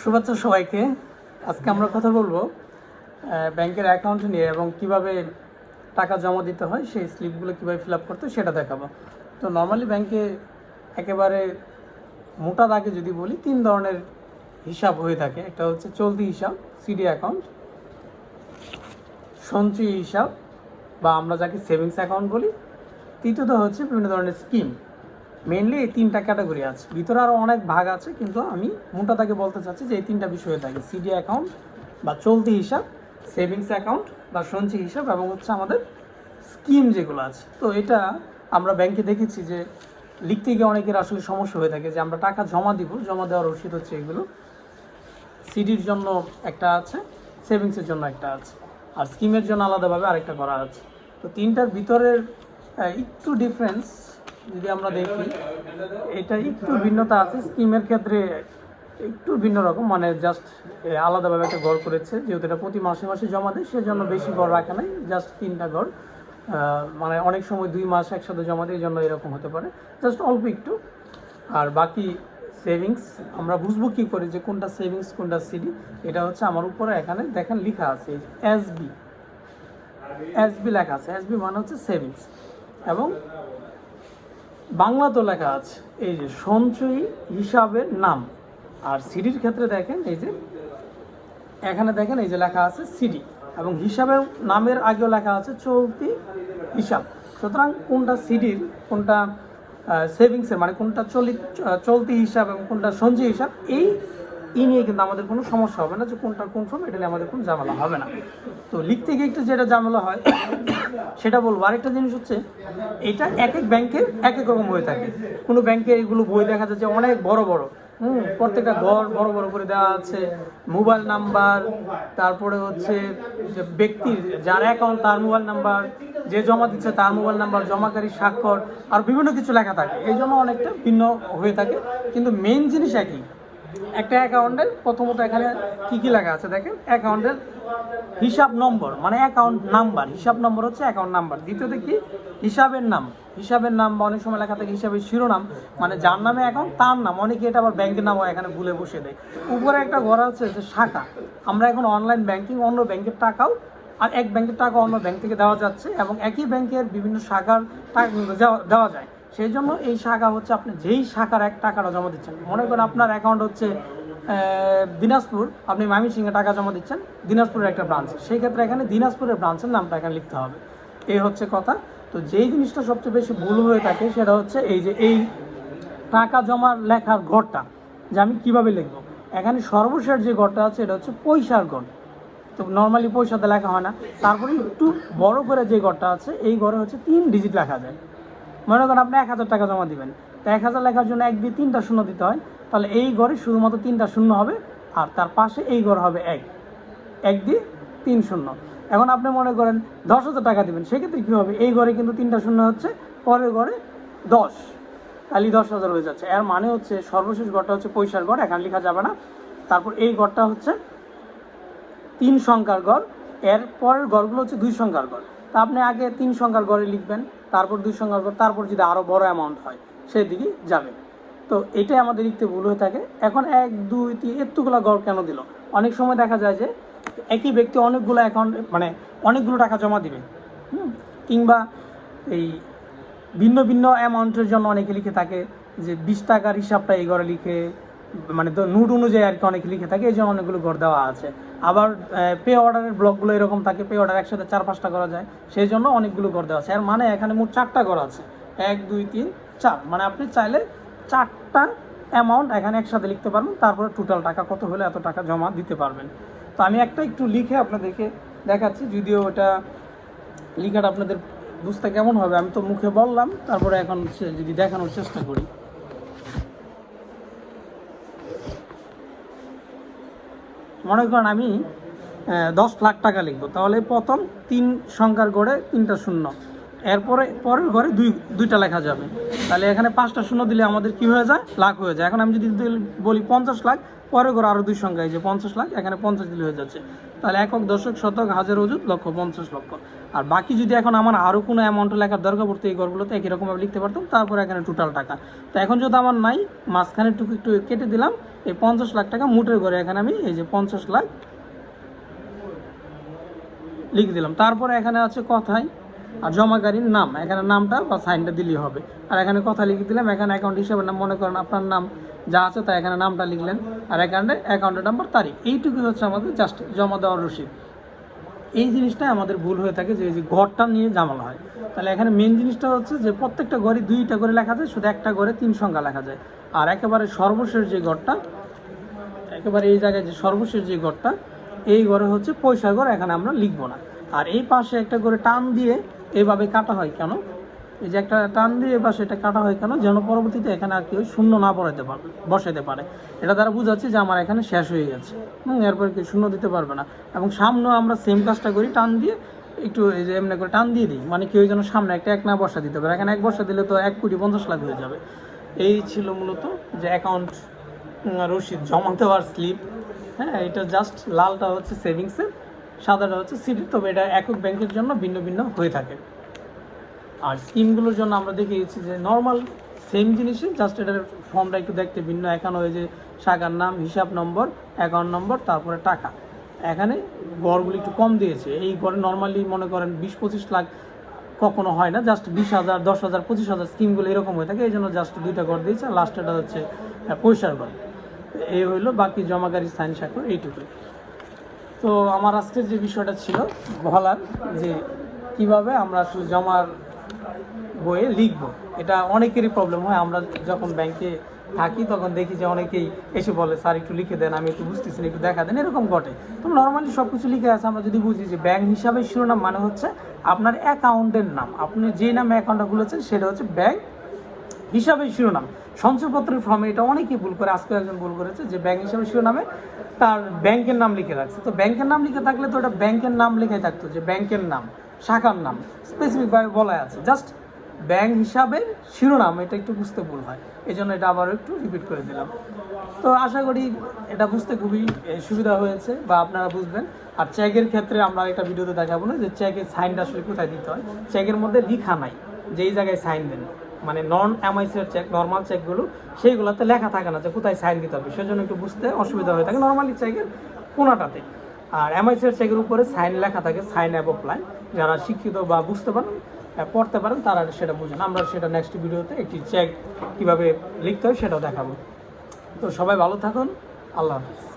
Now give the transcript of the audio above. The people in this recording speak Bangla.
শুভেচ্ছা সবাইকে। আজকে আমরা কথা বলব ব্যাংকের অ্যাকাউন্ট নিয়ে এবং কীভাবে টাকা জমা দিতে হয়, সেই স্লিপগুলো কীভাবে ফিল আপ করতে সেটা দেখাবো। তো নর্মালি ব্যাংকে একেবারে মোটা দাগে যদি বলি, তিন ধরনের হিসাব হয়ে থাকে। একটা হচ্ছে চলতি হিসাব সিডি অ্যাকাউন্ট সঞ্চয়ী হিসাব বা আমরা যাকে সেভিংস অ্যাকাউন্ট বলি। তৃতীয়ত হচ্ছে বিভিন্ন ধরনের স্কিম মেনলি এই তিনটা ক্যাটাগরি আছে। ভিতরে আরও অনেক ভাগ আছে, কিন্তু আমি মোটা তাকে বলতে চাচ্ছি যে এই তিনটা বিষয় থাকে। সিডি অ্যাকাউন্ট বা চলতি হিসাব সেভিংস অ্যাকাউন্ট বা সঞ্চয় হিসাব এবং হচ্ছে আমাদের স্কিম যেগুলো আছে। তো এটা আমরা ব্যাংকে দেখেছি যে লিখতে গিয়ে অনেকের আসলে সমস্যা হয়ে থাকে যে আমরা টাকা জমা দিব, জমা দেওয়ার রসিদ হচ্ছে এগুলো। সিডির জন্য একটা আছে সেভিংসের জন্য একটা আছে। আর স্কিমের জন্য আলাদাভাবে আরেকটা করা আছে। তো তিনটার ভিতরের একটু ডিফারেন্স যদি আমরা দেখি, এটা একটু ভিন্নতা আছে। স্কিমের ক্ষেত্রে একটু ভিন্ন রকম মানে জাস্ট আলাদাভাবে একটা ঘর করেছে। যেহেতু এটা প্রতি মাসে মাসে জমা দেয়, সেজন্য বেশি ঘর রাখা নাই জাস্ট তিনটা ঘর। মানে অনেক সময় দুই মাস একসাথে জমা দেয় জন্য এরকম হতে পারে। জাস্ট অল্প একটু। আর বাকি সেভিংস আমরা বুঝব কী করে যে কোনটা সেভিংস কোনটা সিডি এটা হচ্ছে আমার উপরে এখানে দেখেন লেখা আছে এসবি এসবি লেখা আছে। এসবি মানে হচ্ছে সেভিংস এবং বাংলাতেও লেখা আছে, এই যে সঞ্চয়ী হিসাবের নাম। আর সিডির ক্ষেত্রে দেখেন এই যে, এখানে দেখেন এই যে লেখা আছে সিডি এবং হিসাবের নামের আগেও লেখা আছে চলতি হিসাব। সুতরাং কোনটা সিডির কোনটা সেভিংসের মানে কোনটা চলি, চলতি হিসাব এবং কোনটা সঞ্চয়ী হিসাব, এই ই নিয়ে কিন্তু আমাদের কোনো সমস্যা হবে না যে কোনটা কোন ফর্ম, এটা নিয়ে আমাদের কোনো ঝামেলা হবে না। তো লিখতে গিয়ে একটু যেটা ঝামেলা হয়, সেটা বলব। আরেকটা জিনিস হচ্ছে, এটা এক এক ব্যাংকে এক এক রকম হয়ে থাকে। কোনো ব্যাংকে এগুলো বই দেখা যাচ্ছে অনেক বড় বড়। হুম, প্রত্যেকটা ঘর বড় বড় করে দেওয়া আছে, মোবাইল নাম্বার, তারপরে হচ্ছে যে ব্যক্তির, যার অ্যাকাউন্ট তার মোবাইল নাম্বার, যে জমা দিচ্ছে তার মোবাইল নাম্বার জমাকারী স্বাক্ষর, আর বিভিন্ন কিছু লেখা থাকে। এই জন্য অনেকটা ভিন্ন হয়ে থাকে, কিন্তু মেইন জিনিস একই। একটা অ্যাকাউন্টের প্রথমত এখানে কি কি লেখা আছে দেখেন? অ্যাকাউন্টের হিসাব নম্বর মানে অ্যাকাউন্ট নাম্বার, হিসাব নম্বর হচ্ছে অ্যাকাউন্ট নাম্বার। দ্বিতীয়ত কি? হিসাবের নাম। হিসাবের নাম অনেক সময় লেখা থাকে হিসাবের শিরোনাম মানে যার নামে অ্যাকাউন্ট, তার নাম। অনেকে এটা আবার ব্যাংকের নামও এখানে ভুলে বসে দেয়। উপরে একটা ঘর আছে যে শাখা। আমরা এখন অনলাইন ব্যাংকিং অন্য ব্যাংকের টাকাও, আর এক ব্যাংকের টাকা অন্য ব্যাংক থেকে দেওয়া যাচ্ছে এবং একই ব্যাংকের বিভিন্ন শাখার টাকা দেওয়া যায়। সেই জন্য এই শাখা হচ্ছে আপনি যেই শাখার এক টাকাটা জমা দিচ্ছেন। মনে করেন আপনার অ্যাকাউন্ট হচ্ছে দিনাজপুর, আপনি ময়মনসিংহে টাকা জমা দিচ্ছেন, দিনাজপুরের একটা ব্রাঞ্চ সেই ক্ষেত্রে এখানে দিনাজপুরের ব্রাঞ্চের নামটা এখানে লিখতে হবে। এই হচ্ছে কথা। তো যেই জিনিসটা সবচেয়ে বেশি ভুল হয়ে থাকে সেটা হচ্ছে এই যে এই টাকা জমার লেখার ঘরটা, যে আমি কীভাবে লিখব? এখানে সর্বশেষ যে ঘরটা আছে এটা হচ্ছে পয়সার ঘর। তো নর্মালি পয়সাতে লেখা হয় না। তারপরে একটু বড় করে যে ঘরটা আছে, এই ঘরে হচ্ছে তিন ডিজিট লেখা যায়। মনে করেন আপনি এক হাজার টাকা জমা দিবেন। তো এক হাজার লেখার জন্য এক দিয়ে তিনটা শূন্য দিতে হয়। তাহলে এই ঘরে শুধুমাত্র তিনটা শূন্য হবে, আর তার পাশে এই ঘর হবে এক। এক দিয়ে তিন শূন্য। এখন আপনি মনে করেন দশ হাজার টাকা দিবেন, সেক্ষেত্রে কী হবে? এই ঘরে কিন্তু তিনটা শূন্য হচ্ছে, পরের ঘরে দশ। তাহলে দশ হাজার হয়ে যাচ্ছে। এর মানে হচ্ছে সর্বশেষ ঘরটা হচ্ছে পয়সার ঘর এখানে লেখা যাবে না। তারপর এই ঘরটা হচ্ছে তিন সংখ্যার ঘর এর পরের ঘরগুলো হচ্ছে দুই সংখ্যার ঘর তা আপনি আগে তিন সংখ্যার ঘরে লিখবেন, তারপর দুই সংখ্যার ঘর, তারপর যদি আরও বড় অ্যামাউন্ট হয়, সেই যাবে। তো এটাই আমাদের লিখতে ভুল হয়ে থাকে। এখন এক, দুই, তিন, এতগুলো ঘর কেন দিল? অনেক সময় দেখা যায় যে একই ব্যক্তি অনেকগুলো অ্যাকাউন্ট মানে অনেকগুলো টাকা জমা দিবে। কিংবা এই ভিন্ন ভিন্ন অ্যামাউন্টের জন্য অনেকে লিখে থাকে যে বিশ টাকার হিসাবটা এই ঘরে লিখে মানে নোট অনুযায়ী আর কি অনেক লিখে থাকে, এই জন্য অনেকগুলো ঘর দেওয়া আছে। আবার পে অর্ডারের ব্লকগুলো এরকম থাকে পে অর্ডার একসাথে চার, পাঁচটা করা যায়, সেই জন্য অনেকগুলো ঘর দেওয়া আছে। আর মানে এখানে মোট চারটা ঘর আছে। এক, দুই, তিন, চার। মানে আপনি চাইলে চারটা অ্যামাউন্ট এখানে একসাথে লিখতে পারবেন, তারপরে টোটাল টাকা কত হলে এত টাকা জমা দিতে পারবেন। তো আমি একটা একটু লিখে আপনাদেরকে দেখাচ্ছি, যদিও ওটা লিখাটা আপনাদের বুঝতে কেমন হবে, আমি তো মুখে বললাম, তারপরে এখন যদি দেখানোর চেষ্টা করি। মনে করেন আমি দশ লাখ টাকা লিখব। তাহলে প্রথম তিন সংখ্যার গড়ে তিনটা শূন্য। এরপরে পরের ঘরে দুই, দুইটা লেখা যাবে। তাহলে এখানে পাঁচটা শূন্য দিলে আমাদের কি হয়ে যায়? লাখ হয়ে যায়। এখন আমি যদি বলি পঞ্চাশ লাখ, পরের ঘরে আরও দুই সংখ্যা, এই যে পঞ্চাশ লাখ, এখানে পঞ্চাশ দিলে হয়ে যাচ্ছে। তাহলে একক, দশক, শতক, হাজার, অযুত, লক্ষ, পঞ্চাশ লক্ষ। আর বাকি যদি এখন আমার আরও কোনো অ্যামাউন্ট লেখার দরকার পড়তো এই ঘরগুলোতে, একই রকমভাবে লিখতে পারতাম, তারপরে এখানে টোটাল টাকা। তো এখন যদি আমার নাই, মাঝখানে টুকু একটু কেটে দিলাম, এই পঞ্চাশ লাখ টাকা মুটের ঘরে এখানে আমি এই যে পঞ্চাশ লাখ লিখে দিলাম। তারপরে এখানে আছে কথায় আর জমাকারীর নাম। এখানে নামটা বা সাইনটা দিলেই হবে। আর এখানে কথা লিখে দিলাম, এখানে অ্যাকাউন্ট হিসাবে নাম, মনে করেন আপনার নাম যা আছে তা এখানে নামটা লিখলেন। আর অ্যাকাউন্টে অ্যাকাউন্টের নাম্বার তারিখ। এইটুকু হচ্ছে আমাদের জাস্ট জমা দেওয়ার রসিদ। এই জিনিসটাই আমাদের ভুল হয়ে থাকে যে ঘরটা নিয়ে জামালা হয়। তাহলে এখানে মেন জিনিসটা হচ্ছে যে, প্রত্যেকটা ঘরে দুইটা করে লেখা যায়, শুধু একটা ঘরে তিন সংখ্যা লেখা যায়। আর একেবারে সর্বশেষ যে ঘরটা, একেবারে এই জায়গায় যে সর্বশেষ যে ঘরটা, এই ঘরে হচ্ছে পয়সা ঘর, এখানে আমরা লিখব না। আর এই পাশে একটা করে টান দিয়ে এভাবে কাটা হয় কেন? এই যে একটা টান দিয়ে বা সেটা কাটা হয় কেন? যেন পরবর্তীতে এখানে আর কেউ শূন্য না পড়াইতে পারবে বসাইতে পারে। এটা দ্বারা বোঝাচ্ছে যে আমার এখানে শেষ হয়ে গেছে। হুম, এরপর কেউ শূন্য দিতে পারবে না। এবং সামনেও আমরা সেম কাজটা করি, টান দিয়ে একটু এই যে এমনি করে টান দিয়ে দিই। মানে কেউ যেন সামনে একটা এক না বসা দিতে পারে। এখানে এক বসা দিলে তো এক কোটি পঞ্চাশ লাখ হয়ে যাবে। এই ছিল মূলত যে অ্যাকাউন্ট রসিদ জমা দেওয়ার স্লিপ হ্যাঁ এটা জাস্ট লালটা হচ্ছে সেভিংসের সাদাটা হচ্ছে সিডি তবে এটা একক ব্যাংকের জন্য ভিন্ন ভিন্ন হয়ে থাকে। আর স্কিমগুলোর জন্য আমরা দেখিয়েছি যে নর্মাল সেম জিনিসই জাস্ট এটার ফর্মটা একটু দেখতে ভিন্ন। এখানে ওই যে শাখার নাম হিসাব নম্বর অ্যাকাউন্ট নম্বর তারপরে টাকা। এখানে গড়গুলি একটু কম দিয়েছে। এই গড়ে নর্মালি মনে করেন বিশ পঁচিশ লাখ কখনো হয় না জাস্ট বিশ হাজার দশ হাজার পঁচিশ হাজার স্কিমগুলো এরকম হয়ে থাকে। এই জন্য জাস্ট দুইটা গড় দিয়েছে। আর লাস্টেটা হচ্ছে আহ, পয়সার গড়। এই হইল বাকি জমাকারী সাইন স্বাক্ষর এইটুকুই তো আমার আজকের যে বিষয়টা ছিল বলার যে কীভাবে আমরা আসলে জমার বইয়ে লিখব। এটা অনেকেরই প্রবলেম হয়। আমরা যখন ব্যাংকে থাকি তখন দেখি যে অনেকেই এসে বলে স্যার একটু লিখে দেন আমি একটু বুঝতেছি না, একটু দেখা দেন। এরকম ঘটে। তো নর্মালি সব কিছু লিখে আছে। আমরা যদি বুঝি যে ব্যাংক হিসাবে শিরোনাম মানে হচ্ছে আপনার অ্যাকাউন্টের নাম। আপনি যে নামে অ্যাকাউন্টটা খুলেছেন সেটা হচ্ছে ব্যাংক হিসাবে শিরোনাম। সঞ্চয়পত্রের ফর্মে এটা অনেকেই ভুল করে। আজকে একজন ভুল করেছে যে ব্যাংক হিসাবে শিরোনামে তার ব্যাংকের নাম লিখে রাখছে। তো ব্যাংকের নাম লিখে থাকলে তো ওটা ব্যাংকের নাম লিখে থাকতো যে ব্যাংকের নাম। শাখার নাম। স্পেসিফিকভাবে বলা আছে। জাস্ট ব্যাংক হিসাবে শিরোনাম, এটা একটু বুঝতে ভুল হয়। এই জন্য এটা আবারও একটু রিপিট করে দিলাম। তো আশা করি এটা বুঝতে খুবই সুবিধা হয়েছে বা আপনারা বুঝবেন। আর চেকের ক্ষেত্রে আমরা একটা ভিডিওতে দেখাবো না যে চেকের সাইনটা আসলে কোথায় দিতে হয়। চেকের মধ্যে লিখা নাই যেই জায়গায় সাইন দেন। মানে নন এমআইসির চেক নর্মাল চেকগুলো সেইগুলোতে লেখা থাকে না যে কোথায় সাইন দিতে হবে। সেজন্য একটু বুঝতে অসুবিধা হয়ে থাকে। নর্মালি চেকের কোনাটাতে। আর এমআইসিএল চেকের উপরে সাইন লেখা থাকে, সাইন অ্যাব অফলাইন যারা শিক্ষিত বা বুঝতে পারেন পড়তে পারেন, তারা সেটা বুঝেন। আমরা সেটা নেক্সট ভিডিওতে একটি চেক কীভাবে লিখতে হয় সেটা দেখাবো। তো সবাই ভালো থাকুন। আল্লাহ হাফিজ।